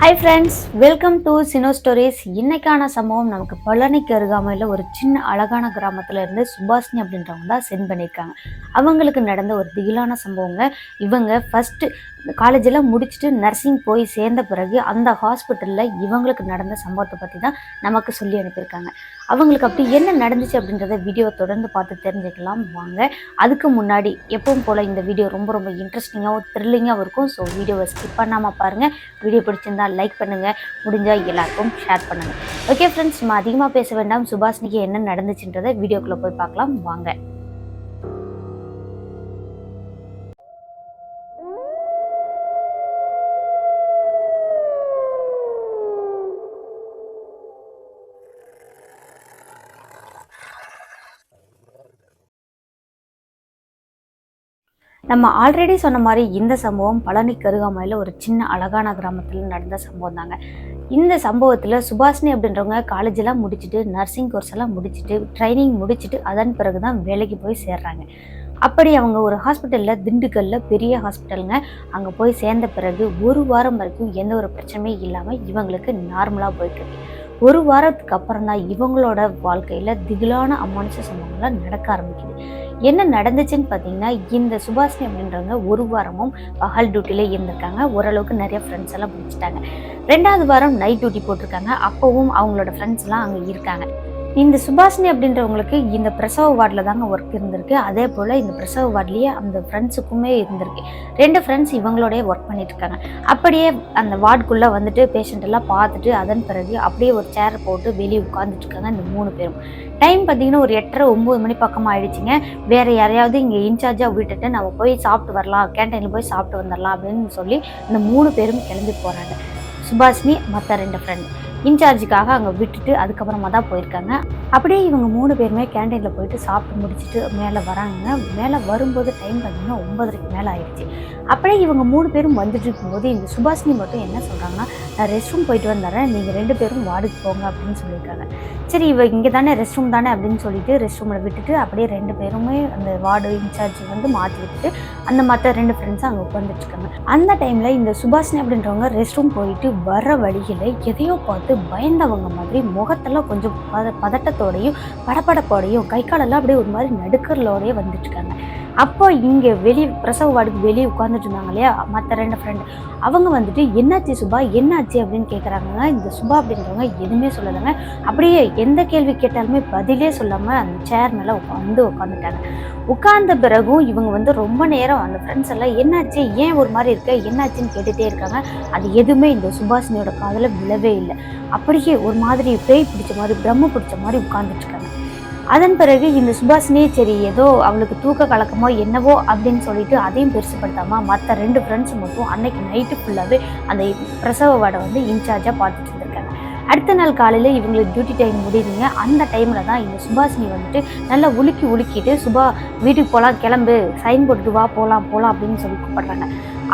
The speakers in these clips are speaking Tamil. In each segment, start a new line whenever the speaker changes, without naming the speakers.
ஹாய் ஃப்ரெண்ட்ஸ் வெல்கம் டு சினோ ஸ்டோரிஸ் இன்னைக்கான சம்பவம் நமக்கு பழனிக்கு அருகாமையில் ஒரு சின்ன அழகான கிராமத்துல இருந்து சுபாஷினி அப்படின்றவங்க தான் சென்ட் பண்ணியிருக்காங்க. அவங்களுக்கு நடந்த ஒரு திகிலான சம்பவங்க. இவங்க ஃபஸ்ட்டு இந்த காலேஜெல்லாம் முடிச்சுட்டு நர்சிங் போய் சேர்ந்த பிறகு அந்த ஹாஸ்பிட்டலில் இவங்களுக்கு நடந்த சம்பவத்தை பற்றி தான் நமக்கு சொல்லி அனுப்பியிருக்காங்க. அவங்களுக்கு அப்படி என்ன நடந்துச்சு அப்படின்றத வீடியோ தொடர்ந்து பார்த்து தெரிஞ்சுக்கலாம். வாங்க அதுக்கு முன்னாடி எப்பவும் போல் இந்த வீடியோ ரொம்ப ரொம்ப இன்ட்ரெஸ்டிங்காகவும் த்ரில்லிங்காகவும் இருக்கும். ஸோ வீடியோவை ஸ்கிப் பண்ணாமல் பாருங்கள் வீடியோ பிடிச்சிருந்தா லைக் பண்ணுங்கள் முடிஞ்சால் எல்லாருக்கும் ஷேர் பண்ணுங்கள் ஓகே ஃப்ரெண்ட்ஸ் நம்ம அதிகமாக பேச வேண்டாம். சுபாஷினிக்கு என்ன நடந்துச்சுன்றதை வீடியோக்குள்ளே போய் பார்க்கலாம். வாங்க. நம்ம ஆல்ரெடி சொன்ன மாதிரி இந்த சம்பவம் பழனி கருகாமையில் ஒரு சின்ன அழகான கிராமத்தில் நடந்த சம்பவம் தாங்க. இந்த சம்பவத்தில் சுபாஷினி அப்படின்றவங்க காலேஜெல்லாம் முடிச்சுட்டு நர்சிங் கோர்ஸ் எல்லாம் முடிச்சுட்டு ட்ரைனிங் முடிச்சுட்டு அதன் பிறகு தான் வேலைக்கு போய் சேர்றாங்க. அப்படி அவங்க ஒரு ஹாஸ்பிட்டலில் திண்டுக்கல்லில் பெரிய ஹாஸ்பிட்டலுங்க அங்கே போய் சேர்ந்த பிறகு ஒரு வாரம் வரைக்கும் எந்த ஒரு பிரச்சனையும் இல்லாமல் இவங்களுக்கு நார்மலாக போயிட்டு ஒரு வாரத்துக்கு அப்புறம் தான் இவங்களோட வாழ்க்கையில் திகிலான அமானுஷ சம்பவங்கள்லாம் நடக்க ஆரம்பிக்கும் என்ன நடந்துச்சுன்னு பார்த்தீங்கன்னா இந்த சுபாஷினி அப்படின்றவங்க ஒரு வாரமும் பகல் டியூட்டிலே இருந்திருக்காங்க. ஓரளவுக்கு நிறைய ஃப்ரெண்ட்ஸ் எல்லாம் பிடிச்சிட்டாங்க ரெண்டாவது வாரம் நைட் டியூட்டி போட்டிருக்காங்க. அப்போவும் அவங்களோட ஃப்ரெண்ட்ஸ் எல்லாம் அங்கே இருக்காங்க. இந்த சுபாஷினி அப்படின்றவங்களுக்கு இந்த பிரசவ வார்டில் தாங்க ஒர்க் இருந்திருக்கு. அதே போல் இந்த பிரசவ வார்ட்லேயே அந்த ஃப்ரெண்ட்ஸுக்குமே இருந்திருக்கு. ரெண்டு ஃப்ரெண்ட்ஸ் இவங்களோடய ஒர்க் பண்ணிட்டுருக்காங்க. அப்படியே அந்த வார்டுக்குள்ளே வந்துட்டு பேஷண்ட் எல்லாம் பார்த்துட்டு அதன் பிறகு அப்படியே ஒரு சேர் போட்டு வெளியே உட்காந்துட்ருக்காங்க இந்த மூணு பேரும். டைம் பார்த்தீங்கன்னா ஒரு எட்டரை ஒம்பது மணி பக்கமாக ஆயிடுச்சுங்க. வேறு யாரையாவது இங்கே இன்சார்ஜாக விட்டுட்டு நம்ம போய் சாப்பிட்டு வரலாம் கேன்டீனில் போய் சாப்பிட்டு வந்துடலாம் அப்படின்னு சொல்லி இந்த மூணு பேரும் கிளம்பி போகிறாங்க சுபாஷினி மற்ற ரெண்டு ஃப்ரெண்ட் இன்சார்ஜுக்காக அங்கே விட்டுட்டு அதுக்கப்புறமா தான் போயிருக்காங்க. அப்படியே இவங்க மூணு பேருமே கேண்டீனில் போயிட்டு சாப்பிட்டு முடிச்சுட்டு மேலே வராங்க. மேலே வரும்போது டைம் பார்த்திங்கன்னா ஒன்பதரைக்கு மேலே ஆயிடுச்சு. அப்படியே இவங்க மூணு பேரும் வந்துட்டு இருக்கும்போது இந்த சுபாஷினி மட்டும் என்ன சொல்கிறாங்கன்னா நான் ரெஸ்ட் ரூம் போயிட்டு வந்துடுறேன் நீங்கள் ரெண்டு பேரும் வார்டுக்கு போங்க அப்படின்னு சொல்லியிருக்காங்க. சரி இவ இங்கே தானே ரெஸ்ட் ரூம் தானே அப்படின்னு சொல்லிட்டு ரெஸ்ட் ரூமில் விட்டுட்டு அப்படியே ரெண்டு பேருமே அந்த வார்டு இன்சார்ஜ் வந்து மாற்றி விட்டுட்டு அந்த மற்ற ரெண்டு ஃப்ரெண்ட்ஸும் அங்கே உட்காந்துட்ருக்காங்க அந்த டைமில் இந்த சுபாஷினி அப்படின்றவங்க ரெஸ்ட் ரூம் போயிட்டு வர வழியில் எதையோ பார்த்து பயந்தவங்க மாதிரி முகத்தெல்லாம் கொஞ்சம் பத பதட்டத்தோடையும் படபடப்போடையும் கை காலெல்லாம் அப்படியே ஒரு மாதிரி நடுக்கறலோடயே வந்துட்டுருக்காங்க. அப்போ இங்கே வெளியே பிரசவ வார்டுக்கு வெளியே உட்காந்துட்டு இருந்தாங்க இல்லையா? மற்ற ரெண்டு ஃப்ரெண்டு அவங்க வந்துட்டு என்னாச்சு சுபா? என்னாச்சு? அப்படின்னு கேட்குறாங்க இந்த சுபா அப்படின்றவங்க எதுவுமே சொல்லலைங்க. அப்படியே எந்த கேள்வி கேட்டாலுமே பதிலே சொல்லாமல் அந்த சேர் மேலே உட்காந்து உட்காந்துட்டாங்க உட்கார்ந்த பிறகும் இவங்க வந்து ரொம்ப நேரம் அந்த ஃப்ரெண்ட்ஸ் எல்லாம் என்னாச்சு? ஏன் ஒரு மாதிரி இருக்க? என்னாச்சுன்னு கேட்டுகிட்டே இருக்காங்க. அது எதுவுமே இந்த சுபாஷினியோட காதில் விழவே இல்லை. அப்படியே ஒரு மாதிரி பேய் பிடிச்ச மாதிரி பிரம்ம பிடிச்ச மாதிரி உட்காந்துட்ருக்காங்க அதன் பிறகு இந்த சுபாஷினி சரி ஏதோ அவளுக்கு தூக்க கலக்கமோ என்னவோ அப்படின்னு சொல்லிட்டு அதையும் பெருசுப்படுத்தாம மற்ற ரெண்டு ஃப்ரெண்ட்ஸ் மட்டும் அன்னைக்கு நைட்டு ஃபுல்லாகவே அந்த பிரசவ வாடை வந்து இன்சார்ஜாக பார்த்துட்டு இருந்திருக்காங்க. அடுத்த நாள் காலையில் இவங்களுக்கு டியூட்டி டைம் முடியுதுங்க. அந்த டைமில் தான் இந்த சுபாஷினி வந்துட்டு நல்லா உலுக்கி உலுக்கிட்டு சுபா வீட்டுக்கு போகலாம் கிளம்பு. சைன் போட்டுட்டு வா போகலாம் போகலாம் அப்படின்னு சொல்லி கூப்பிடுறாங்க.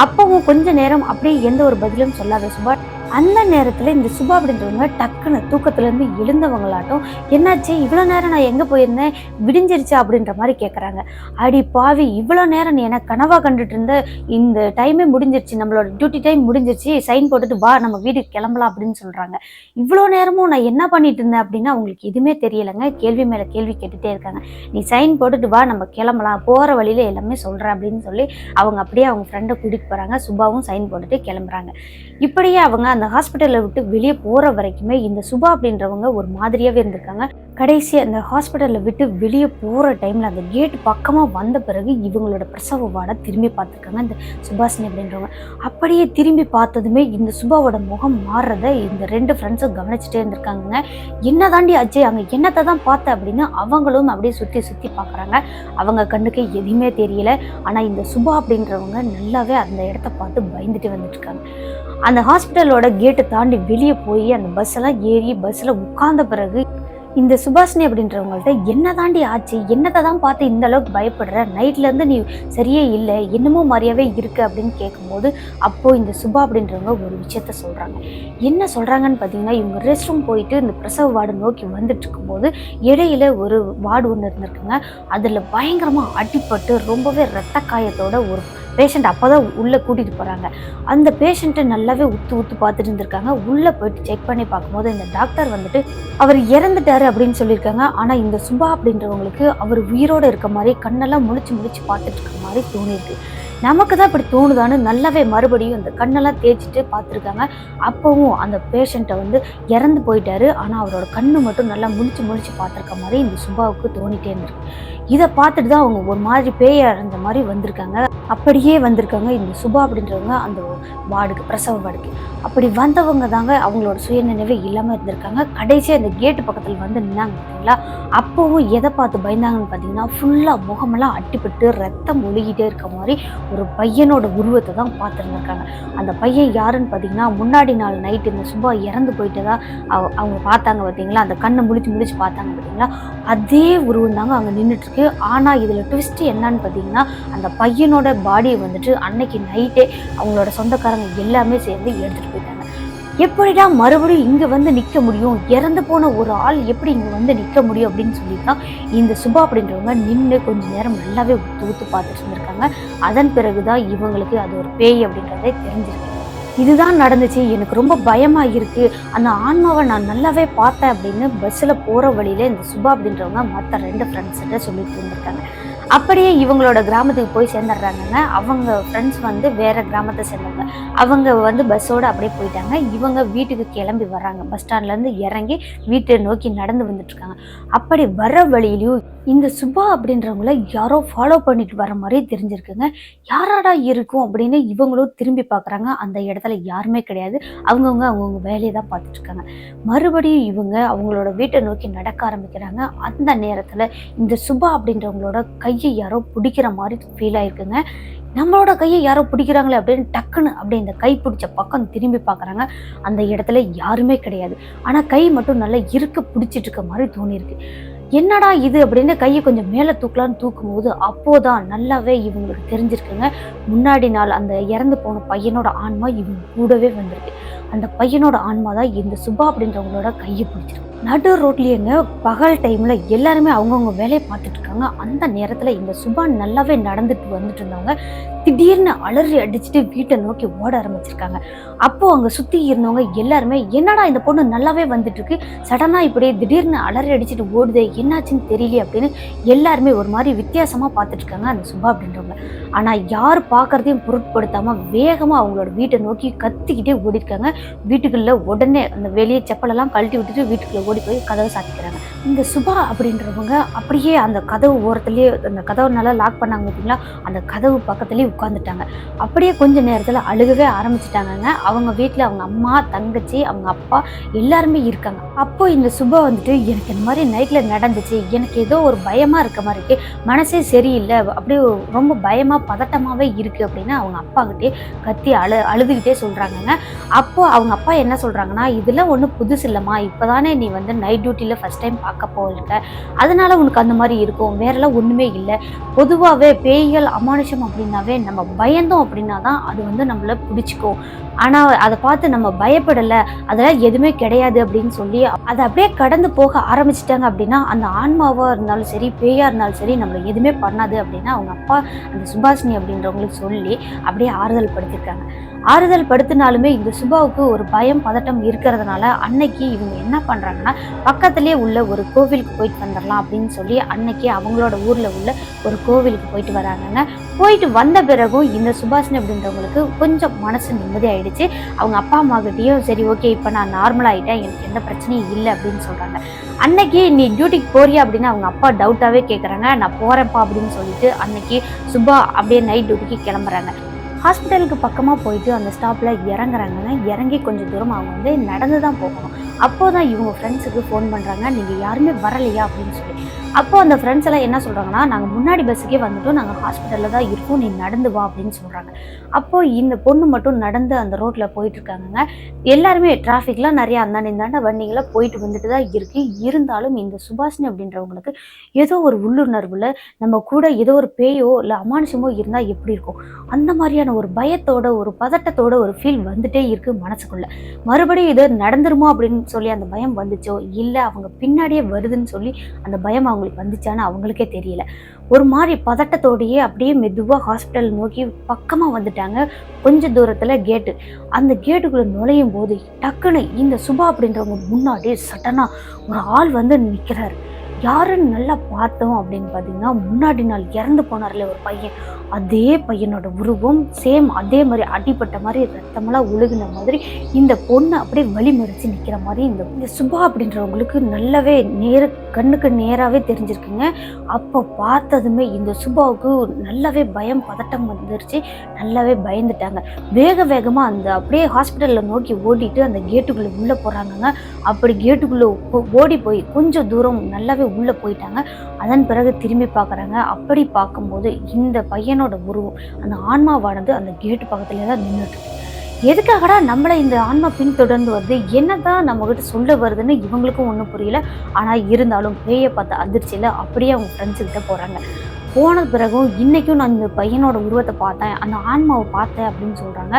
அப்பவும் கொஞ்ச நேரம் அப்படியே எந்த ஒரு பதிலும் சொல்லாத சுபா அந்த நேரத்தில் இந்த சுபா அப்படின்றவங்க டக்குன்னு தூக்கத்துலேருந்து எழுந்தவங்களாட்டும் என்னாச்சு? இவ்வளோ நேரம் நான் எங்கே போயிருந்தேன்? விடிஞ்சிருச்சா? அப்படின்ற மாதிரி கேட்குறாங்க அடி பாவி இவ்வளோ நேரம் நீ என்ன கனவாக கண்டுட்டு இருந்த? இந்த டைமே முடிஞ்சிருச்சு நம்மளோட டியூட்டி டைம் முடிஞ்சிருச்சு சைன் போட்டுட்டு வா நம்ம வீட்டுக்கு கிளம்பலாம் அப்படின்னு சொல்கிறாங்க இவ்வளோ நேரமும் நான் என்ன பண்ணிட்டு இருந்தேன்? அப்படின்னா அவங்களுக்கு எதுவுமே தெரியலைங்க. கேள்வி மேலே கேள்வி கேட்டுகிட்டே இருக்காங்க. நீ சைன் போட்டுட்டு வா நம்ம கிளம்பலாம் போகிற வழியில் எல்லாமே சொல்கிறேன் அப்படின்னு சொல்லி அவங்க அப்படியே அவங்க ஃப்ரெண்டை கூட்டிகிட்டு போகிறாங்க சுபாவும் சைன் போட்டுட்டு கிளம்புறாங்க. இப்படியே அவங்க அந்த அந்த ஹாஸ்பிட்டலில் விட்டு வெளியே போகிற வரைக்குமே இந்த சுபா அப்படின்றவங்க ஒரு மாதிரியாகவே இருந்திருக்காங்க. கடைசி அந்த ஹாஸ்பிட்டலில் விட்டு வெளியே போகிற டைமில் அந்த கேட் பக்கமாக வந்த பிறகு இவங்களோட பிரசவ வாடை திரும்பி பார்த்துருக்காங்க. இந்த சுபாஷினி அப்படின்றவங்க. அப்படியே திரும்பி பார்த்ததுமே இந்த சுபாவோட முகம் மாறுறத இந்த ரெண்டு ஃப்ரெண்ட்ஸும் கவனிச்சுட்டே இருந்திருக்காங்க என்ன தாண்டி அஜய் அங்கே என்னத்தை தான் பார்த்த அப்படின்னு அவங்களும் அப்படியே சுற்றி சுற்றி பார்க்குறாங்க. அவங்க கண்ணுக்கு எதுவுமே தெரியல. ஆனால் இந்த சுபா அப்படின்றவங்க நல்லாவே அந்த இடத்த பார்த்து பயந்துட்டு வந்துட்டுருக்காங்க அந்த ஹாஸ்பிட்டலோட கேட்டை தாண்டி வெளியே போய் அந்த பஸ் எல்லாம் ஏறி பஸ்ஸில் உட்கார்ந்த பிறகு இந்த சுபாஷினி அப்படின்றவங்கள்ட்ட என்ன தாண்டி ஆச்சு? என்னத்தை தான் பார்த்து இந்த அளவுக்கு பயப்படுற? நைட்லேருந்து நீ சரியே இல்லை. என்னமோ மாதிரியாவே இருக்கு அப்படின்னு கேட்கும்போது அப்போது இந்த சுபா அப்படின்றவங்க ஒரு விஷயத்த சொல்கிறாங்க என்ன சொல்கிறாங்கன்னு பார்த்தீங்கன்னா இவங்க ரெஸ்ட் ரூம் போயிட்டு இந்த பிரசவ வார்டு நோக்கி வந்துட்டு இருக்கும்போது இடையில ஒரு வார்டு ஒன்று இருந்திருக்குங்க. அதில் பயங்கரமாக அடிப்பட்டு ரொம்பவே ரத்த காயத்தோட ஒரு பேஷண்ட் அப்போ தான் உள்ளே கூட்டிகிட்டு போகிறாங்க அந்த பேஷண்ட்டை நல்லாவே உத்து உத்து பார்த்துட்டு இருந்திருக்காங்க. உள்ளே போயிட்டு செக் பண்ணி பார்க்கும்போது இந்த டாக்டர் வந்துட்டு அவர் இறந்துட்டாரு அப்படின்னு சொல்லியிருக்காங்க. ஆனால் இந்த சுபா அப்படின்றவங்களுக்கு அவர் உயிரோடு இருக்க மாதிரி கண்ணெல்லாம் முழிச்சு முழிச்சு பார்த்துட்டு இருக்க மாதிரி தோணியிருக்கு. நமக்கு தான் இப்படி தோணுதான்னு நல்லாவே மறுபடியும் இந்த கண்ணெல்லாம் தேய்ச்சிட்டு பார்த்துருக்காங்க. அப்போவும் அந்த பேஷண்ட்டை வந்து இறந்து போயிட்டாரு. ஆனால் அவரோட கண்ணு மட்டும் நல்லா முழிச்சு முழிச்சு பார்த்துருக்க மாதிரி இந்த சுபாவுக்கு தோணிட்டே இருந்திருக்கு. இதை பார்த்துட்டு தான் அவங்க ஒரு மாதிரி பேய அடைஞ்ச மாதிரி வந்திருக்காங்க. அப்படியே வந்திருக்காங்க இந்த சுபா அப்படின்றவங்க அந்த வார்டுக்கு பிரசவ வார்டுக்கு. அப்படி வந்தவங்க தாங்க அவங்களோட சுயநினைவே இல்லாமல் இருந்திருக்காங்க. கடைசியாக இந்த கேட்டு பக்கத்தில் வந்து நின்னாங்க பார்த்தீங்களா அப்போவும் எதை பார்த்து பயந்தாங்கன்னு பார்த்தீங்கன்னா ஃபுல்லாக முகமெல்லாம் அட்டிப்பட்டு ரத்தம் ஒழுகிட்டே இருக்க மாதிரி ஒரு பையனோட உருவத்தை தான் பார்த்துருந்துருக்காங்க. அந்த பையன் யாருன்னு பார்த்தீங்கன்னா முன்னாடி நாள் நைட்டு இந்த சுபா இறந்து போயிட்டதா அவ அவங்க பார்த்தாங்க பார்த்தீங்களா அந்த கண்ணை முழிச்சு முழிச்சு பார்த்தாங்க பார்த்தீங்களா அதே உருவம் தாங்க அங்கே நின்றுட்டுருக்கு ஆனால் இதில் ட்விஸ்ட் என்னன்னு பார்த்தீங்கன்னா அந்த பையனோட பாடியை வந்துட்டு அன்னைக்கு நைட்டே அவங்களோட சொந்தக்காரங்க எல்லாமே சேர்ந்து எடுத்துகிட்டு போயிட்டாங்க. எப்படிடா மறுபடியும் இங்கே வந்து நிற்க முடியும்? இறந்து போன ஒரு ஆள் எப்படி இங்கே வந்து நிற்க முடியும் அப்படின்னு சொல்லி தான் இந்த சுபா அப்படின்றவங்க நின்று கொஞ்ச நேரம் நல்லாவே ஊத்து ஊத்து பார்த்துட்டு இருந்திருக்காங்க. அதன் பிறகு தான் இவங்களுக்கு அது ஒரு பேய் அப்படின்றதே தெரிஞ்சிருக்கு. இதுதான் நடந்துச்சு. எனக்கு ரொம்ப பயமாக இருக்குது அந்த ஆன்மாவை நான் நல்லாவே பார்த்தேன் அப்படின்னு பஸ்ஸில் போகிற வழியில் இந்த சுபா அப்படின்றவங்க மற்ற ரெண்டு ஃப்ரெண்ட்ஸ்கிட்ட சொல்லிட்டு இருந்திருக்காங்க. அப்படியே இவங்களோட கிராமத்துக்கு போய் சேர்ந்துடுறாங்கங்க. அவங்க ஃப்ரெண்ட்ஸ் வந்து வேற கிராமத்தை சேர்ந்தவங்க. அவங்க வந்து பஸ்ஸோட அப்படியே போயிட்டாங்க. இவங்க வீட்டுக்கு கிளம்பி வர்றாங்க. பஸ் ஸ்டாண்ட்லேருந்து இறங்கி வீட்டை நோக்கி நடந்து வந்துட்டுருக்காங்க. அப்படி வர வழியிலையும் இந்த சுபா அப்படின்றவங்கள யாரோ ஃபாலோ பண்ணிட்டு வர மாதிரி தெரிஞ்சிருக்குங்க. யாராடா இருக்கும் அப்படின்னு இவங்களும் திரும்பி பார்க்குறாங்க. அந்த இடத்துல யாருமே கிடையாது. அவங்கவுங்க அவங்கவுங்க வேலையை தான் பார்த்துட்ருக்காங்க. மறுபடியும் இவங்க அவங்களோட வீட்டை நோக்கி நடக்க ஆரம்பிக்கிறாங்க. அந்த நேரத்தில் இந்த சுபா அப்படின்றவங்களோட கையை யாரோ பிடிக்கிற மாதிரி ஃபீல் ஆயிருக்குங்க. நம்மளோட கையை யாரோ பிடிக்கிறாங்களே அப்படின்னு டக்குன்னு அப்படியே இந்த கை பிடிச்ச பக்கம் திரும்பி பார்க்குறாங்க. அந்த இடத்துல யாருமே கிடையாது. ஆனால் கை மட்டும் நல்லா இருக்க பிடிச்சிட்டு இருக்க மாதிரி தோணியிருக்கு. என்னடா இது அப்படின்னு கையை கொஞ்சம் மேலே தூக்கலான்னு தூக்கும்போது அப்போதான் நல்லாவே இவங்களுக்கு தெரிஞ்சிருக்குங்க. முன்னாடி நாள் அந்த இறந்து போன பையனோட ஆன்மா இவங்க கூடவே வந்திருக்கு. அந்த பையனோட ஆன்மா தான் இந்த சுபா அப்படின்றவங்களோட கையை பிடிச்சிருக்கு. நடு ரோட்லேயேங்க பகல் டைமில் எல்லாருமே அவங்கவுங்க வேலையை பார்த்துட்டு இருக்காங்க. அந்த நேரத்தில் இந்த சுபா நல்லாவே நடந்துட்டு வந்துட்டு இருந்தவங்க திடீர்னு அலறி அடிச்சுட்டு வீட்டை நோக்கி ஓட ஆரம்பிச்சிருக்காங்க. அப்போது அங்கே சுற்றி இருந்தவங்க எல்லாருமே என்னடா இந்த பொண்ணு நல்லாவே வந்துட்டுருக்கு? சடனாக இப்படி திடீர்னு அலறி அடிச்சுட்டு ஓடுதே என்னாச்சுன்னு தெரியல அப்படின்னு எல்லாருமே ஒரு மாதிரி வித்தியாசமாக பார்த்துட்ருக்காங்க அந்த சுபா அப்படின்றவங்க. ஆனால் யார் பார்க்கறதையும் பொருட்படுத்தாமல் வேகமாக அவங்களோட வீட்டை நோக்கி கத்திக்கிட்டே ஓடிருக்காங்க. வீட்டுக்குள்ளே உடனே அந்த வெளியே செப்பலெல்லாம் கழட்டி விட்டுட்டு வீட்டுக்குள்ளே ஓடி போய் கதவை சாத்திக்கிறாங்க. இந்த சுபா அப்படின்றவங்க அப்படியே அந்த கதவு ஓரத்துலேயே அந்த கதவு நல்லா லாக் பண்ணாங்க பார்த்தீங்களா அந்த கதவு பக்கத்துலேயே உட்காந்துட்டாங்க அப்படியே கொஞ்ச நேரத்தில் அழுகவே ஆரம்பிச்சிட்டாங்கங்க. அவங்க வீட்டில் அவங்க அம்மா தங்கச்சி அவங்க அப்பா எல்லாருமே இருக்காங்க. அப்போ இந்த சுபா வந்துட்டு எனக்கு இந்த மாதிரி நைட்டில் நடந்துச்சு. எனக்கு ஏதோ ஒரு பயமாக இருக்க மாதிரி இருக்கு. மனசே சரியில்லை. அப்படியே ரொம்ப பயமாக பதட்டமாகவே இருக்குது அப்படின்னு அவங்க அப்பா கிட்டே கத்தி அழு அழுதுகிட்டே சொல்கிறாங்கங்க அப்போது அவங்க அப்பா என்ன சொல்கிறாங்கன்னா இதெல்லாம் ஒன்றும் புதுசு இல்லைம்மா இப்போ தானே நீ வந்து வந்து நைட் டியூட்டியில் ஃபஸ்ட் டைம் பார்க்க போயிருக்க அதனால உனக்கு அந்த மாதிரி இருக்கும். வேறெல்லாம் ஒன்றுமே இல்லை. பொதுவாகவே பேய்கள் அமானுஷம் அப்படின்னாவே நம்ம பயந்தோம் அப்படின்னா தான் அது வந்து நம்மளை பிடிச்சிக்கும். ஆனால் அதை பார்த்து நம்ம பயப்படலை. அதெல்லாம் எதுவுமே கிடையாது அப்படின்னு சொல்லி அதை அப்படியே கடந்து போக ஆரம்பிச்சிட்டாங்க அப்படின்னா அந்த ஆன்மாவாக இருந்தாலும் சரி பேயாக இருந்தாலும் சரி நம்மளை எதுவுமே பண்ணாது அப்படின்னா அவங்க அப்பா அந்த சுபாஷினி அப்படின்றவங்களுக்கு சொல்லி அப்படியே ஆறுதல் படுத்திருக்காங்க. ஆறுதல் படுத்தினாலுமே இந்த சுபாவுக்கு ஒரு பயம் பதட்டம் இருக்கிறதுனால அன்னைக்கு இவங்க என்ன பண்ணுறாங்கன்னா பக்கத்துலேயே உள்ள ஒரு கோவிலுக்கு போயிட்டு வந்துடலாம் அப்படின்னு சொல்லி அன்னைக்கு அவங்களோட ஊரில் உள்ள ஒரு கோவிலுக்கு போயிட்டு வராங்கங்க. போயிட்டு வந்த பிறகும் இந்த சுபாஷினி அப்படின்றவங்களுக்கு கொஞ்சம் மனசு நிம்மதி ஆயிடுச்சு அவங்க அப்பா அம்மா கிட்டேயும் சரி ஓகே இப்போ நான் நார்மல் ஆகிட்டேன் எனக்கு எந்த பிரச்சனையும் இல்லை அப்படின்னு சொல்கிறாங்க அன்னைக்கு நீ டியூட்டிக்கு போறியா அப்படின்னு அவங்க அப்பா டவுட்டாகவே கேட்குறாங்க நான் போகிறேன்ப்பா அப்படின்னு சொல்லிட்டு அன்னைக்கு சுபா அப்படியே நைட் டியூட்டிக்கு கிளம்புறாங்க. ஹாஸ்பிட்டலுக்கு பக்கமாக போயிட்டு அந்த ஸ்டாப்பில் இறங்குறாங்கன்னா இறங்கி கொஞ்சம் தூரம் அவங்க வந்து நடந்து தான் போகணும். அப்போ தான் இவங்க ஃப்ரெண்ட்ஸுக்கு ஃபோன் பண்ணுறாங்க நீங்கள் யாருமே வரலையா அப்படின்னு சொல்லி. அப்போ அந்த ஃப்ரெண்ட்ஸ் எல்லாம் என்ன சொல்கிறாங்கன்னா நாங்கள் முன்னாடி பஸ்ஸுக்கே வந்துட்டோம். நாங்கள் ஹாஸ்பிட்டலில் தான் இருக்கோம். நீ நடந்து வா அப்படின்னு சொல்கிறாங்க அப்போது இந்த பொண்ணு மட்டும் நடந்து அந்த ரோட்டில் போயிட்டுருக்காங்க எல்லாருமே டிராஃபிக்லாம் நிறையா அந்தாண்ட இந்தாண்ட வண்டிங்களாம் போயிட்டு வந்துட்டு தான் இருக்குது இருந்தாலும் இந்த சுபாஷினி அப்படின்றவங்களுக்கு ஏதோ ஒரு உள்ளுணர்வில் நம்ம கூட ஏதோ ஒரு பேயோ இல்லை அமானுஷமோ இருந்தால் எப்படி இருக்கும்? அந்த மாதிரியான ஒரு பயத்தோட ஒரு பதட்டத்தோட ஒரு ஃபீல் வந்துட்டே இருக்குது மனசுக்குள்ளே. மறுபடியும் இது நடந்துருமோ அப்படின்னு சொல்லி அந்த பயம் வந்துச்சோ? இல்லை அவங்க பின்னாடியே வருதுன்னு சொல்லி அந்த பயம் அவங்களுக்கு வந்துச்சான்னு அவங்களுக்கே தெரியல. ஒரு மாதிரி பதட்டத்தோடையே அப்படியே மெதுவாக ஹாஸ்பிட்டல் நோக்கி பக்கமாக வந்துட்டாங்க. கொஞ்ச தூரத்தில் கேட்டு அந்த கேட்டுக்குள்ளே நுழையும் போது டக்குன்னு இந்த சுபா அப்படின்றவங்க முன்னாடி சட்டனாக ஒரு ஆள் வந்து நிற்கிறாரு யாருன்னு நல்லா பார்த்தோம் அப்படின்னு பார்த்தீங்கன்னா முன்னாடி நாள் இறந்து போனார்ல ஒரு பையன். அதே பையனோட உருவம் சேம் அதே மாதிரி அடிப்பட்ட மாதிரி ரத்தமெல்லாம் ஒழுகின மாதிரி இந்த பொண்ணு அப்படியே வழிமறிச்சு நிற்கிற மாதிரி இந்த இந்த சுபா அப்படின்றவங்களுக்கு நல்லாவே நேர கண்ணுக்கு நேராகவே தெரிஞ்சிருக்குங்க. அப்போ பார்த்ததுமே இந்த சுபாவுக்கு நல்லாவே பயம் பதட்டம் வந்துருச்சு. நல்லாவே பயந்துட்டாங்க. வேக வேகமாக அந்த அப்படியே ஹாஸ்பிட்டலில் நோக்கி ஓடிட்டு அந்த கேட்டுக்குள்ளே உள்ளே போகிறாங்கங்க அப்படி கேட்டுக்குள்ளே ஓடி போய் கொஞ்சம் தூரம் நல்லாவே உள்ளே போயிட்டாங்க. அதன் பிறகு திரும்பி பார்க்குறாங்க. அப்படி பார்க்கும்போது இந்த பையனோட உருவம் அந்த ஆன்மாவானது அந்த கேட்டு பக்கத்துல தான் நின்றுட்டு எதுக்காகடா நம்மளை இந்த ஆன்மா பின்தொடர்ந்து வருது? என்னதான் நம்மக்கிட்ட சொல்ல வருதுன்னு இவங்களுக்கும் ஒன்றும் புரியல. ஆனால் இருந்தாலும் பேயை பார்த்த அதிர்ச்சியில் அப்படியே அவங்க ஃப்ரெண்ட்ஸுக்கிட்ட போகிறாங்க போன பிறகும் இன்றைக்கும் நான் இந்த பையனோட உருவத்தை பார்த்தேன் அந்த ஆன்மாவை பார்த்தேன் அப்படின்னு சொல்கிறாங்க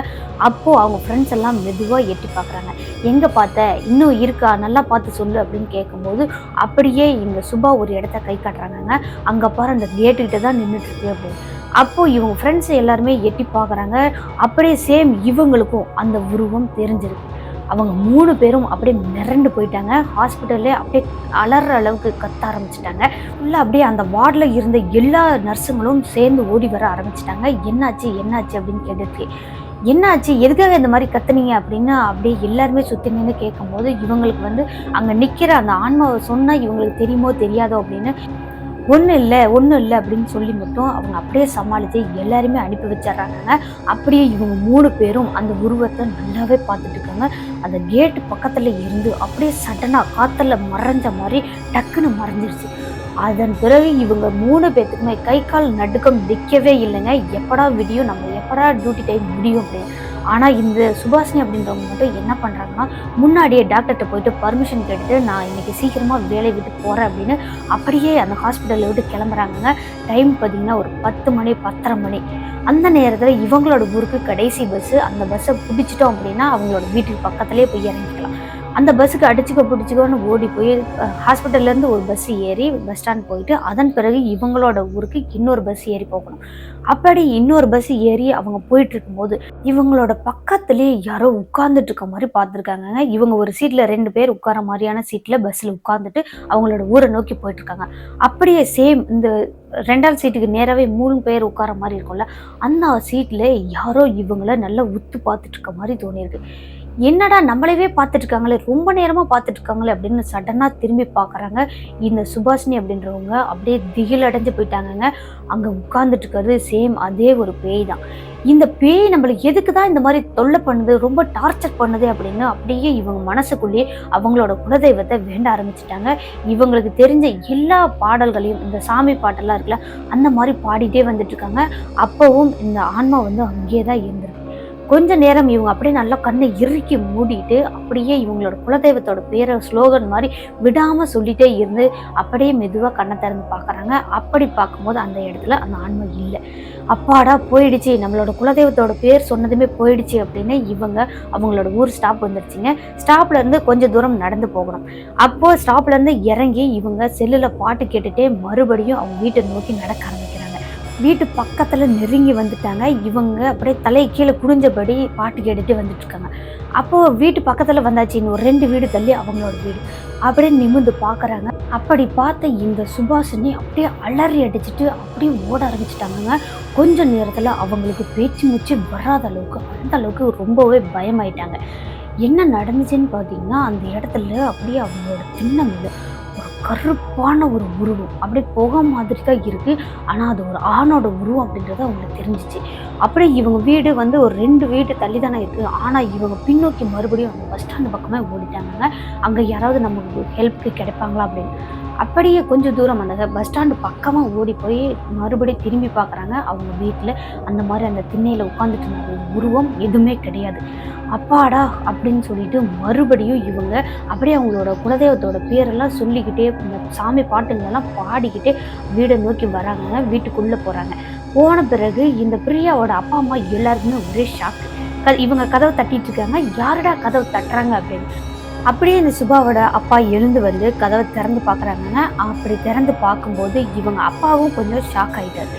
அப்போது அவங்க ஃப்ரெண்ட்ஸ் எல்லாம் மெதுவாக எட்டி பார்க்குறாங்க. எங்கே பார்த்த? இன்னும் இருக்கா? நல்லா பார்த்து சொல்லு அப்படின்னு கேட்கும்போது அப்படியே இந்த சுபா ஒரு இடத்த கை காட்டுறாங்கங்க. அங்கே பாரு அந்த கேட்டுக்கிட்ட தான் நின்றுட்டுருக்கு அப்படின்னு. அப்போது இவங்க ஃப்ரெண்ட்ஸ் எல்லாருமே எட்டி பார்க்குறாங்க. அப்படியே சேம் இவங்களுக்கும் அந்த உருவம் தெரிஞ்சிருக்கு. அவங்க மூணு பேரும் அப்படியே மிரண்டு போயிட்டாங்க. ஹாஸ்பிட்டல்லே அப்படியே அலற அளவுக்கு கத்த ஆரம்பிச்சிட்டாங்க. ஃபுல்லாக அப்படியே அந்த வார்டில் இருந்த எல்லா நர்ஸுங்களும் சேர்ந்து ஓடி வர ஆரம்பிச்சிட்டாங்க. என்னாச்சு என்னாச்சு? அப்படின்னு கேட்டுட்டு என்னாச்சு? எதுக்காக இந்த மாதிரி கத்துனீங்க? அப்படின்னு அப்படியே எல்லாருமே சுற்றி நின்று கேட்கும்போது இவங்களுக்கு வந்து அங்கே நிற்கிற அந்த ஆன்மாவை சொன்னால் இவங்களுக்கு தெரியுமோ தெரியாதோ அப்படின்னு ஒன்றும் இல்லை ஒன்றும் இல்லை அப்படின்னு சொல்லி மட்டும் அவங்க அப்படியே சமாளித்து எல்லாருமே அனுப்பி வச்சிட்றாங்க. அப்படியே இவங்க மூணு பேரும் அந்த உருவத்தை நல்லாவே பார்த்துட்டு இருக்காங்க. அந்த கேட்டு பக்கத்தில் இருந்து அப்படியே சடனாக காற்றுல மறைஞ்ச மாதிரி டக்குன்னு மறைஞ்சிருச்சு. அதன் பிறகு இவங்க மூணு பேர்த்துக்குமே கை கால் நடுக்கம் நிற்கவே இல்லைங்க. எப்படா விடியும்? நம்ம எப்படா டியூட்டி டைம் முடியும் அப்படின்னு. ஆனால் இந்த சுபாஷினி அப்படின்றவங்க மட்டும் என்ன பண்ணுறாங்கன்னா முன்னாடியே டாக்டர்கிட்ட போயிட்டு பர்மிஷன் கேட்டுட்டு நான் இன்றைக்கி சீக்கிரமாக வேலை விட்டு போகிறேன் அப்படின்னு அப்படியே அந்த ஹாஸ்பிட்டலில் விட்டு கிளம்புறாங்கங்க. டைம் பார்த்தீங்கன்னா ஒரு பத்து மணி பத்தரை மணி. அந்த நேரத்தில் இவங்களோட ஊருக்கு கடைசி பஸ்ஸு அந்த பஸ்ஸை பிடிச்சிட்டோம் அப்படின்னா அவங்களோட வீட்டுக்கு பக்கத்துலேயே போய் இறங்கிக்கலாம். அந்த பஸ்ஸுக்கு அடிச்சுக்கோ பிடிச்சிக்கோன்னு ஓடி போய் ஹாஸ்பிட்டல்லேருந்து ஒரு பஸ் ஏறி பஸ் ஸ்டாண்ட் போயிட்டு அதன் பிறகு இவங்களோட ஊருக்கு இன்னொரு பஸ் ஏறி போகணும். அப்படி இன்னொரு பஸ் ஏறி அவங்க போயிட்டு இருக்கும்போது இவங்களோட பக்கத்துலேயே யாரோ உட்கார்ந்துட்டு இருக்க மாதிரி பார்த்துருக்காங்க இவங்க ஒரு சீட்டில் ரெண்டு பேர் உட்கார மாதிரியான சீட்டில் பஸ்ஸில் உட்காந்துட்டு அவங்களோட ஊரை நோக்கி போயிட்டுருக்காங்க அப்படியே சேம் இந்த ரெண்டாவது சீட்டுக்கு நேராகவே மூணு பேர் உட்கார மாதிரி இருக்கும்ல அந்த சீட்டில் யாரோ இவங்கள நல்லா உத்து பார்த்துட்டு இருக்க மாதிரி தோணியிருக்கு. என்னடா நம்மளவே பார்த்துட்டு இருக்காங்களே ரொம்ப நேரமாக பார்த்துட்டு இருக்காங்களே அப்படின்னு சடனாக திரும்பி பார்க்குறாங்க. இந்த சுபாஷினி அப்படின்றவங்க அப்படியே திகில் அடைஞ்சு போயிட்டாங்கங்க. அங்கே உட்கார்ந்துட்டு இருக்கிறது சேம் அதே ஒரு பேய் தான். இந்த பேய் நம்மளை எதுக்கு தான் இந்த மாதிரி தொல்லை பண்ணுது ரொம்ப டார்ச்சர் பண்ணுது அப்படின்னு அப்படியே இவங்க மனசுக்குள்ளேயே அவங்களோட குலதெய்வத்தை வேண்ட ஆரம்பிச்சிட்டாங்க. இவங்களுக்கு தெரிஞ்ச எல்லா பாடல்களையும் இந்த சாமி பாட்டெல்லாம் இருக்குல்ல அந்த மாதிரி பாடிட்டே வந்துட்டு இருக்காங்க அப்போவும் இந்த ஆன்மா வந்து அங்கேயே தான் இருந்திருக்கு. கொஞ்ச நேரம் இவங்க அப்படியே நல்லா கண்ணை இறுக்கி மூடிட்டு அப்படியே இவங்களோட குலதெய்வத்தோட பேரை ஸ்லோகன் மாதிரி விடாமல் சொல்லிட்டே இருந்து அப்படியே மெதுவாக கண்ணை திறந்து பார்க்குறாங்க. அப்படி பார்க்கும்போது அந்த இடத்துல அந்த ஆன்மா இல்லை. அப்பாடா போயிடுச்சு. நம்மளோட குலதெய்வத்தோட பேர் சொன்னதுமே போயிடுச்சு அப்படின்னு இவங்க அவங்களோட ஊர் ஸ்டாப் வந்துருச்சுங்க. ஸ்டாப்லேருந்து கொஞ்சம் தூரம் நடந்து போகணும். அப்போது ஸ்டாப்லேருந்து இறங்கி இவங்க செல்லில் பாட்டு கேட்டுகிட்டே மறுபடியும் அவங்க வீட்டை நோக்கி நடக்க ஆரம்பிக்கிறாங்க. வீட்டு பக்கத்தில் நெருங்கி வந்துட்டாங்க. இவங்க அப்படியே தலை கீழே குடிஞ்சபடி பாட்டு கேட்டுட்டு வந்துட்டுருக்காங்க. அப்போது வீட்டு பக்கத்தில் வந்தாச்சு. இன்னும் ஒரு ரெண்டு வீடு தள்ளி அவங்களோட வீடு. அப்படியே நிமிர்ந்து பார்க்குறாங்க அப்படி பார்த்த இந்த சுபாஷினி அப்படியே அலறி அடிச்சிட்டு அப்படியே ஓட ஆரம்பிச்சிட்டாங்க கொஞ்ச நேரத்தில் அவங்களுக்கு பேச்சு மூச்சு வராத அளவுக்கு அந்த அளவுக்கு ரொம்பவே பயமாயிட்டாங்க. என்ன நடந்துச்சுன்னு பார்த்தீங்கன்னா அந்த இடத்துல அப்படியே அவங்களோட திண்ணம் இல்லை கருப்பான ஒரு உருவம். அப்படியே புகை மாதிரி தான் இருக்குது ஆனால் அது ஒரு ஆணோட உருவம் அப்படின்றது அவங்களுக்கு தெரிஞ்சிச்சு. அப்படியே இவங்க வீடு வந்து ஒரு ரெண்டு வீடு தள்ளி தானே இருக்குது ஆனால் இவங்க பின்னோக்கி மறுபடியும் அந்த பஸ் ஸ்டாண்டு பக்கமே ஓடிட்டாங்க. அங்கே யாராவது நமக்கு ஹெல்ப்பு கிடைப்பாங்களா அப்படின்னு. அப்படியே கொஞ்சம் தூரம் அந்த பஸ் ஸ்டாண்டு பக்கமாக ஓடி போய் மறுபடியும் திரும்பி பார்க்குறாங்க. அவங்க வீட்டில் அந்த மாதிரி அந்த திண்ணையில் உட்காந்துட்டு இருந்த உருவம் எதுவுமே கிடையாது. அப்பாடா அப்படின்னு சொல்லிட்டு மறுபடியும் இவங்க அப்படியே அவங்களோட குலதெய்வத்தோட பேரெல்லாம் சொல்லிக்கிட்டே இந்த சாமி பாட்டுங்களெல்லாம் பாடிக்கிட்டே வீடை நோக்கி வராங்க. வீட்டுக்குள்ளே போகிறாங்க போன பிறகு இந்த பிரியாவோட அப்பா அம்மா எல்லாருக்குமே ஒரே ஷாக் இவங்க கதவை தட்டிட்டு இருக்காங்க. யாருடா கதவை தட்டுறாங்க அப்படின்னு. அப்படியே இந்த சுபாவோட அப்பா எழுந்து வந்து கதவை திறந்து பார்க்குறாங்க அப்படி திறந்து பார்க்கும்போது இவங்க அப்பாவும் கொஞ்சம் ஷாக் ஆயிட்டாரு.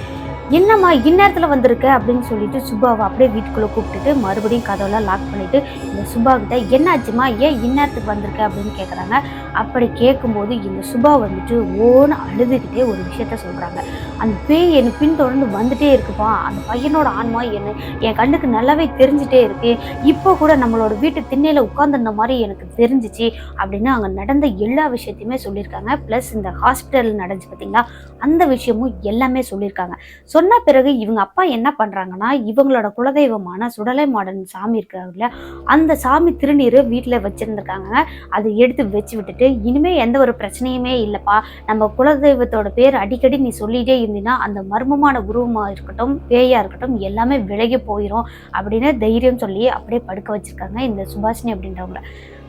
என்னம்மா இந்நேரத்தில் வந்திருக்க அப்படின்னு சொல்லிட்டு சுபாவை அப்படியே வீட்டுக்குள்ளே கூப்பிட்டுட்டு மறுபடியும் கதவெல்லாம் லாக் பண்ணிவிட்டு இந்த சுபா கிட்ட என்னாச்சுமா ஏன் இந்நேரத்துக்கு வந்திருக்க? அப்படின்னு கேட்குறாங்க அப்படி கேட்கும்போது இந்த சுபா வந்துட்டு ஓன்னு அழுதுகிட்டே ஒரு விஷயத்த சொல்கிறாங்க அந்த பேய் என்னை பின்தொடர்ந்து வந்துட்டே இருக்குப்பா. அந்த பையனோட ஆன்மா என்ன என் கண்ணுக்கு நல்லாவே தெரிஞ்சுட்டே இருக்கு. இப்போ கூட நம்மளோட வீட்டு திண்ணையில் உட்காந்துருந்த மாதிரி எனக்கு தெரிஞ்சிச்சு அப்படின்னு அங்கே நடந்த எல்லா விஷயத்தையுமே சொல்லியிருக்காங்க. ப்ளஸ் இந்த ஹாஸ்பிட்டல் நடந்துச்சு பார்த்தீங்களா அந்த விஷயமும் எல்லாமே சொல்லியிருக்காங்க. சொன்ன பிறகு இவங்க அப்பா என்ன பண்ணுறாங்கன்னா இவங்களோட குலதெய்வமான சுடலை மாடன் சாமி இருக்காங்கல்ல அந்த சாமி திருநீர் வீட்டில் வச்சுருந்துருக்காங்க. அதை எடுத்து வச்சு விட்டுட்டு இனிமேல் எந்த ஒரு பிரச்சனையுமே இல்லைப்பா. நம்ம குலதெய்வத்தோட பேர் அடிக்கடி நீ சொல்லிகிட்டே இருந்தீங்கன்னா அந்த மர்மமான உருவமாக இருக்கட்டும் பேயாக இருக்கட்டும் எல்லாமே விலகி போயிடும் அப்படின்னு தைரியம் சொல்லி அப்படியே படுக்க வச்சுருக்காங்க இந்த சுபாஷினி அப்படின்றவங்கள.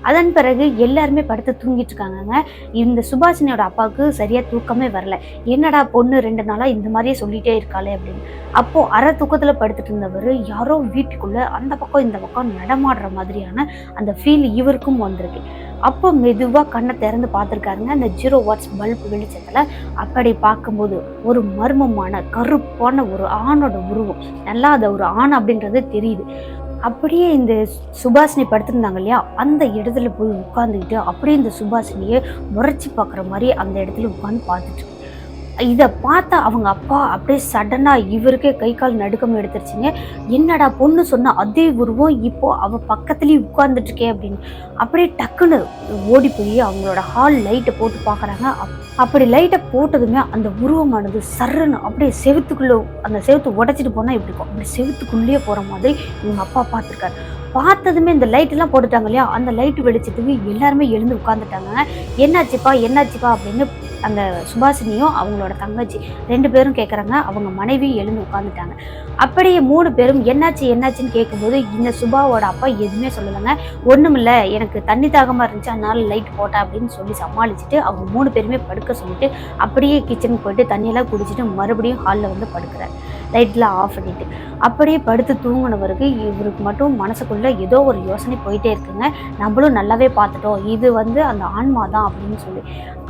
அதன் பிறகு எல்லாருமே படுத்து தூங்கிட்டு இருக்காங்கங்க. இந்த சுபாஷினியோட அப்பாவுக்கு சரியாக தூக்கமே வரல. என்னடா பொண்ணு ரெண்டு நாளாக இந்த மாதிரியே சொல்லிட்டே இருக்காளே அப்படின்னு. அப்போது அரை தூக்கத்தில் படுத்துட்டு இருந்தவர் யாரோ வீட்டுக்குள்ளே அந்த பக்கம் இந்த பக்கம் நடமாடுற மாதிரியான அந்த ஃபீல் இவருக்கும் வந்திருக்கு. அப்போ மெதுவாக கண்ணை திறந்து பார்த்துருக்காருங்க. அந்த ஜீரோ வாட்ஸ் பல்ப் வெளிச்சத்தில் அப்படி பார்க்கும்போது ஒரு மர்மமான கருப்பான ஒரு ஆணோட உருவம். நல்லா அது ஒரு ஆண் அப்படின்றது தெரியுது. அப்படியே இந்த சுபாஷினி படுத்திருந்தாங்க இல்லையா? அந்த இடத்துல போய் உட்காந்துக்கிட்டு அப்படியே இந்த சுபாஷினியை முறைச்சி பார்க்குற மாதிரி அந்த இடத்துல உட்காந்து பார்த்துட்டு இதை பார்த்தா அவங்க அப்பா அப்படியே சடனாக இவருக்கே கை கால் நடுக்கம் எடுத்துருச்சுங்க. என்னடா பொண்ணு சொன்ன அதே உருவம் இப்போ அவள் பக்கத்துலேயே உட்காந்துட்டுருக்கே அப்படின்னு. அப்படியே டக்குன்னு ஓடி போய் அவங்களோட ஹால் லைட்டை போட்டு பார்க்குறாங்க. அப்படி லைட்டை போட்டதுமே அந்த உருவமானது சர்றன்னு அப்படியே செவத்துக்குள்ளே அந்த செவுத்து உடச்சிட்டு போனால் எப்படி இருக்கும். அப்படி செவத்துக்குள்ளேயே போகிற மாதிரி இவங்க அப்பா பார்த்துருக்காரு. பார்த்ததுமே இந்த லைட்டெல்லாம் போட்டுட்டாங்க இல்லையா? அந்த லைட் வெளிச்சத்துக்கு எல்லாருமே எழுந்து உட்காந்துட்டாங்க என்னாச்சுப்பா? என்னாச்சுப்பா? அப்படின்னு அந்த சுபாஷினியும் அவங்களோட தங்கச்சி ரெண்டு பேரும் கேட்குறாங்க அவங்க மனைவியும் எழுந்து உட்காந்துட்டாங்க அப்படியே மூணு பேரும் என்னாச்சு என்னாச்சுன்னு கேட்கும்போது இந்த சுபாவோட அப்பா எதுவுமே சொல்லலைங்க. ஒன்றுமில்ல எனக்கு தண்ணி தாகமாக இருந்துச்சு அதனால லைட் போட்டேன் அப்படின்னு சொல்லி சமாளிச்சுட்டு அவங்க மூணு பேருமே படுக்க சொல்லிட்டு அப்படியே கிச்சனுக்கு போயிட்டு தண்ணியெல்லாம் குடிச்சிட்டு மறுபடியும் ஹாலில் வந்து படுக்கிறார். லைட்லாம் ஆஃப் பண்ணிட்டு அப்படியே படுத்து தூங்கினவருக்கு இவருக்கு மட்டும் மனசுக்குள்ளே ஏதோ ஒரு யோசனை போயிட்டே இருக்குங்க. நம்மளும் நல்லாவே பார்த்துட்டோம். இது வந்து அந்த ஆன்மா தான் அப்படின்னு சொல்லி.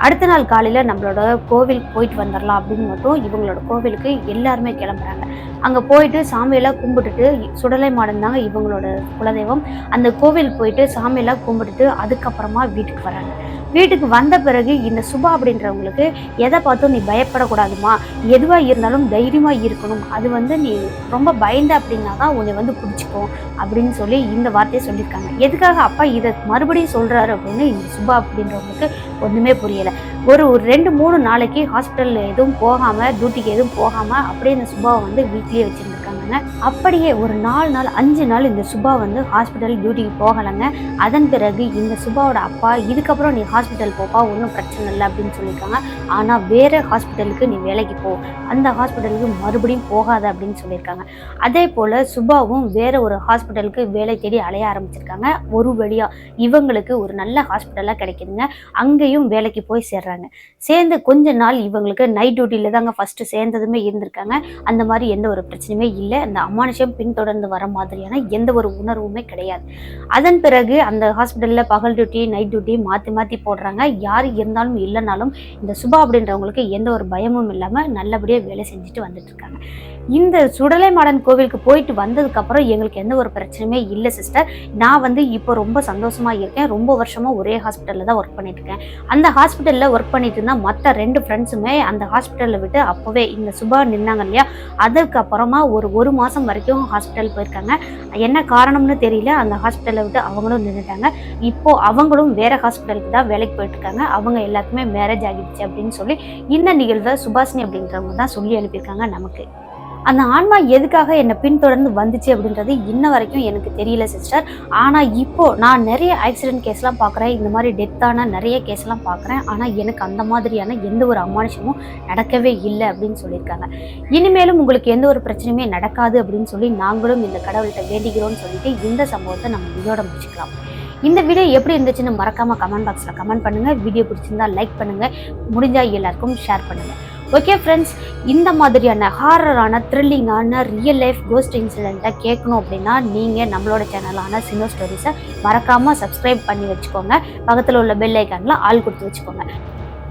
அடுத்த நாள் காலையில் நம்மளோட கோவிலுக்கு போயிட்டு வந்துடலாம் அப்படின்னு மட்டும் இவங்களோட கோவிலுக்கு எல்லாருமே கிளம்புறாங்க. அங்கே போயிட்டு சாமியெல்லாம் கும்பிட்டுட்டு சுடலை மாடன் தாங்க இவங்களோட குலதெய்வம். அந்த கோவிலுக்கு போயிட்டு சாமியெல்லாம் கும்பிட்டுட்டு அதுக்கப்புறமா வீட்டுக்கு வராங்க. வீட்டுக்கு வந்த பிறகு இந்த சுபா அப்படின்றவங்களுக்கு எதை பார்த்தும் நீ பயப்படக்கூடாதுமா? எதுவாக இருந்தாலும் தைரியமாக இருக்கணும். அது வந்து நீ ரொம்ப பயந்த அப்படின்னா தான் உன்னை வந்து பிடிச்சிக்கும் அப்படின்னு சொல்லி இந்த வார்த்தையை சொல்லியிருக்காங்க. எதுக்காக அப்பா இதை மறுபடியும் சொல்கிறாரு அப்படின்னு இந்த சுபா அப்படின்றவங்களுக்கு ஒன்றுமே புரியலை. ஒரு ஒரு ரெண்டு மூணு நாளைக்கு ஹாஸ்பிட்டலில் எதுவும் போகாமல் டியூட்டிக்கு எதுவும் போகாமல் அப்படியே இந்த சுபாவை வந்து வீட்லேயே வச்சுருந்துருக்காங்க. அப்படியே ஒரு நாலு நாள் அஞ்சு நாள் இந்த சுபா வந்து ஹாஸ்பிட்டல் டியூட்டிக்கு போகலைங்க. அதன் பிறகு இந்த சுபாவோட அப்பா இதுக்கப்புறம் நீ ஹாஸ்பிட்டல் போப்பா ஒன்றும் பிரச்சனை இல்லை அப்படின்னு சொல்லியிருக்காங்க. ஆனால் வேறு ஹாஸ்பிட்டலுக்கு நீ வேலைக்கு போ. அந்த ஹாஸ்பிட்டலுக்கு மறுபடியும் போகாத அப்படின்னு சொல்லியிருக்காங்க. அதே போல் சுபாவும் வேறு ஒரு ஹாஸ்பிட்டலுக்கு வேலை தேடி அலைய ஆரம்பிச்சிருக்காங்க. ஒரு வழியாக இவங்களுக்கு ஒரு நல்ல ஹாஸ்பிட்டலாக கிடைக்குதுங்க. அங்கேயும் வேலைக்கு போய் சேர்றாங்க. சேர்ந்து கொஞ்ச நாள் இவங்களுக்கு நைட் டியூட்டியில் தாங்க ஃபஸ்ட்டு சேர்ந்ததுமே இருந்திருக்காங்க. அந்த மாதிரி எந்த ஒரு பிரச்சனையுமே இல்லை. அந்த அமானுஷம் பின்தொடர்ந்து வர மாதிரியான எந்த ஒரு உணர்வுமே கிடையாது. அதன் பிறகு அந்த ஹாஸ்பிட்டலில் பகல் டியூட்டி நைட் டியூட்டி மாற்றி மாற்றி போடுறாங்க. யார் இருந்தாலும் இல்லைனாலும் இந்த சுபா அப்படின்றவங்களுக்கு எந்த ஒரு பயமும் இல்லாமல் நல்லபடியாக வேலை செஞ்சுட்டு வந்துட்டு இருக்காங்க. இந்த சுடலை மாடன் கோவிலுக்கு போயிட்டு வந்ததுக்கப்புறம் எங்களுக்கு எந்த ஒரு பிரச்சனையுமே இல்லை சிஸ்டர் நான் வந்து இப்போ ரொம்ப சந்தோஷமாக இருக்கேன். ரொம்ப வருஷமாக ஒரே ஹாஸ்பிட்டலில் தான் ஒர்க் பண்ணிட்டு இருக்கேன். அந்த ஹாஸ்பிட்டலில் ஒர்க் பண்ணிட்டு இருந்தால் மற்ற ரெண்டு ஃப்ரெண்ட்ஸுமே அந்த ஹாஸ்பிட்டலில் விட்டு அப்போவே இந்த சுபா நின்னாங்க இல்லையா? அதுக்கப்புறமா ஒரு ஒரு மாதம் வரைக்கும் ஹாஸ்பிட்டல் போயிருக்காங்க. என்ன காரணம்னு தெரியல. அந்த ஹாஸ்பிட்டலை விட்டு அவங்களும் நின்றுட்டாங்க இப்போ அவங்களும் வேறு ஹாஸ்பிட்டலுக்கு தான் வேலைக்கு போயிட்டுருக்காங்க அவங்க எல்லாத்துக்குமே மேரேஜ் ஆகிடுச்சு அப்படின்னு சொல்லி இந்த நிகழ்வை சுபாஷினி அப்படின்றவங்க தான் சொல்லி அனுப்பியிருக்காங்க நமக்கு. அந்த ஆன்மா எதுக்காக என்னை பின்தொடர்ந்து வந்துச்சு அப்படின்றது இன்ன வரைக்கும் எனக்கு தெரியல சிஸ்டர் ஆனால் இப்போது நான் நிறைய ஆக்சிடென்ட் கேஸ்லாம் பார்க்குறேன் இந்த மாதிரி டெத்தான நிறைய கேஸ்லாம் பார்க்குறேன் ஆனால் எனக்கு அந்த மாதிரியான எந்த ஒரு அமானுஷமும் நடக்கவே இல்லை அப்படின்னு சொல்லியிருக்காங்க. இனிமேலும் உங்களுக்கு எந்த ஒரு பிரச்சனையுமே நடக்காது அப்படின்னு சொல்லி நாங்களும் இந்த கடவுள்கிட்ட வேண்டிக்கிறோம்னு சொல்லிட்டு இந்த சம்பவத்தை நம்ம இதோட முடிச்சுக்கலாம். இந்த வீடியோ எப்படி இருந்துச்சுன்னு மறக்காமல் கமெண்ட் பாக்ஸில் கமெண்ட் பண்ணுங்கள் வீடியோ பிடிச்சிருந்தா லைக் பண்ணுங்கள் முடிஞ்சால் எல்லாருக்கும் ஷேர் பண்ணுங்கள் ஓகே ஃப்ரெண்ட்ஸ் இந்த மாதிரியான ஹாரரான த்ரில்லிங்கான ரியல் லைஃப் கோஸ்ட் இன்சிடெண்ட்டை கேட்கணும் அப்படின்னா நீங்கள் நம்மளோட சேனலான சினோ ஸ்டோரிஸை மறக்காமல் சப்ஸ்கிரைப் பண்ணி வச்சுக்கோங்க. பக்கத்தில் உள்ள பெல் ஐக்கானில் ஆள் கொடுத்து வச்சுக்கோங்க.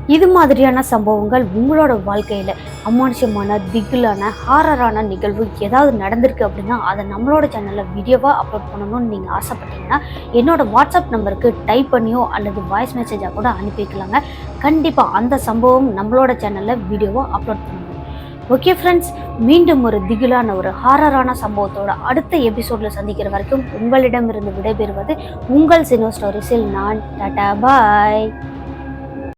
இது மாதிரியான சம்பவங்கள் உங்களோட வாழ்க்கையில் அமானுஷமான திகிலான ஹாரரான நிகழ்வு ஏதாவது நடந்திருக்கு அப்படின்னா அதை நம்மளோட சேனலில் வீடியோவாக அப்லோட் பண்ணணும்னு நீங்கள் ஆசைப்பட்டீங்கன்னா என்னோட வாட்ஸ்அப் நம்பருக்கு டைப் பண்ணியோ அல்லது வாய்ஸ் மெசேஜாக கூட அனுப்பிக்கலாங்க. கண்டிப்பாக அந்த சம்பவம் நம்மளோட சேனலில் வீடியோவாக அப்லோட் பண்ணுவோம் ஓகே ஃப்ரெண்ட்ஸ் மீண்டும் ஒரு திகிலான ஒரு ஹாரரான சம்பவத்தோட அடுத்த எபிசோடில் சந்திக்கிற வரைக்கும் உங்களிடமிருந்து விடைபெறுவது உங்கள் சினோ ஸ்டோரிஸில் நான். டாட்டா பாய்